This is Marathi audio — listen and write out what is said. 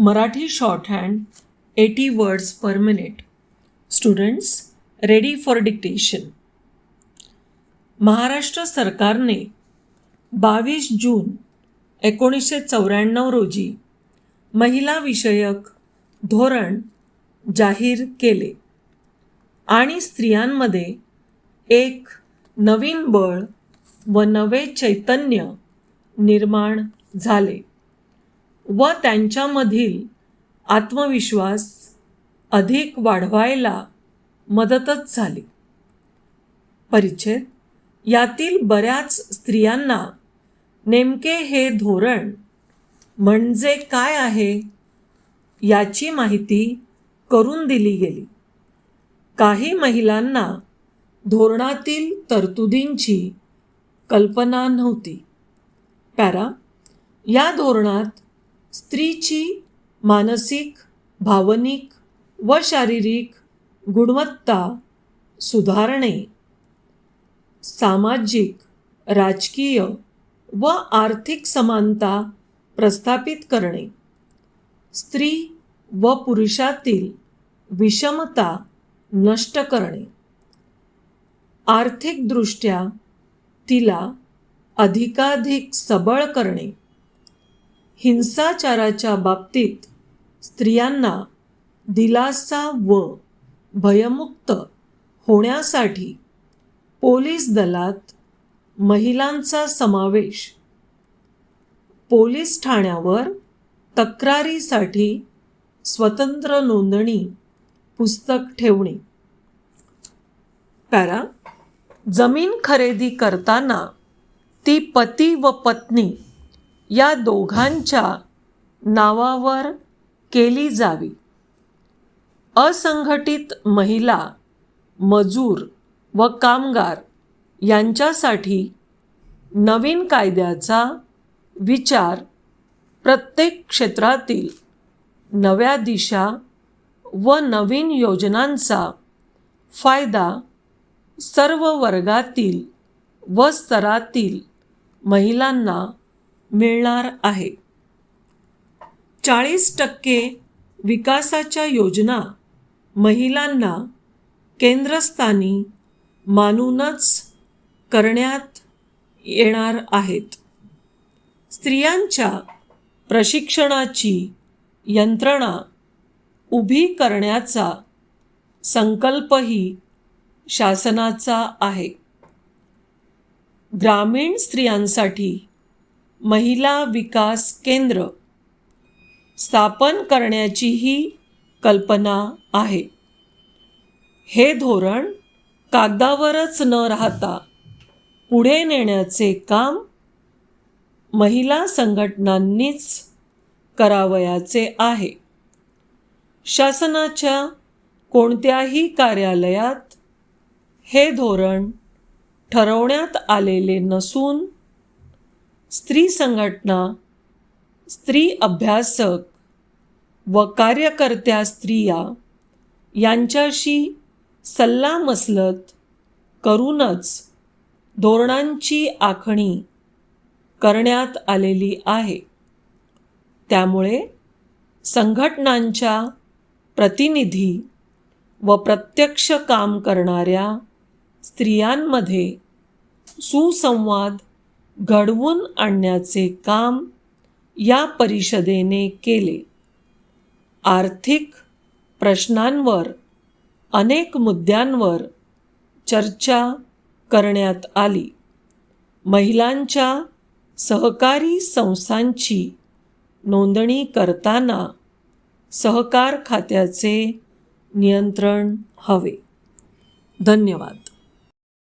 Marathi shorthand eighty words per minute students ready for dictation Maharashtra सरकारने बावीस जून एकोणीसशे चौऱ्याण्णव रोजी महिला विषयक धोरण जाहीर केले आणि स्त्रियांमध्ये एक नवीन बळ व नवे चैतन्य निर्माण झाले. व त्यांच्यामधील आत्मविश्वास अधिक वाढवायला मदतच झाली. परिच्छेद. यातील बऱ्याच स्त्रियांना नेमके हे धोरण म्हणजे काय आहे याची माहिती करून दिली गेली. काही महिलांना धोरणातील तरतुदींची कल्पना नव्हती. पॅरा. या धोरणात स्त्रीची मानसिक भावनिक व शारीरिक गुणवत्ता सुधारणे. सामाजिक राजकीय व आर्थिक समानता प्रस्थापित करणे. स्त्री व पुरुषातील विषमता नष्ट करणे. आर्थिकदृष्ट्या तिला अधिकाधिक सबळ करणे. हिंसाचाराच्या बाबतीत स्त्रियांना दिलासा व भयमुक्त होण्यासाठी पोलीस दलात महिलांचा समावेश. पोलीस ठाण्यावर तक्रारीसाठी स्वतंत्र नोंदणी पुस्तक ठेवणे. पॅरा जमीन खरेदी करताना ती पती व पत्नी या दोघांच्या नावावर केली जावी. असंघटित महिला मजूर व कामगार यांच्यासाठी नवीन कायद्याचा विचार प्रत्येक क्षेत्रातील नव्या दिशा व नवीन योजनांचा फायदा सर्व वर्गातील व स्तरातील महिलांना मिळणार आहे. चाळीस टक्के विकासाच्या योजना महिलांना केंद्रस्थानी मानूनच करण्यात येणार आहेत. स्त्रियांच्या प्रशिक्षणाची यंत्रणा उभी करण्याचा संकल्पही शासनाचा आहे. ग्रामीण स्त्रियांसाठी महिला विकास केंद्र स्थापन करण्याचीही कल्पना आहे. हे धोरण कागदावरच न राहता पुढे नेण्याचे काम महिला संघटनांनीच करावयाचे आहे. शासनाच्या कोणत्याही कार्यालयात हे धोरण ठरवण्यात आलेले नसून स्त्री संघटना स्त्री अभ्यासक व कार्यकर्त्या स्त्रिया यांच्याशी सल्लामसलत करूनच धोरणांची आखणी करण्यात आलेली आहे. त्यामुळे संघटनांच्या प्रतिनिधी व प्रत्यक्ष काम करणाऱ्या स्त्रियांमध्ये सुसंवाद घडवून आणण्याचे काम या परिषदेने केले. आर्थिक प्रश्नांवर अनेक मुद्द्यांवर चर्चा करण्यात आली. महिलांच्या सहकारी संस्थांची नोंदणी करताना सहकार खात्याचे नियंत्रण हवे. धन्यवाद.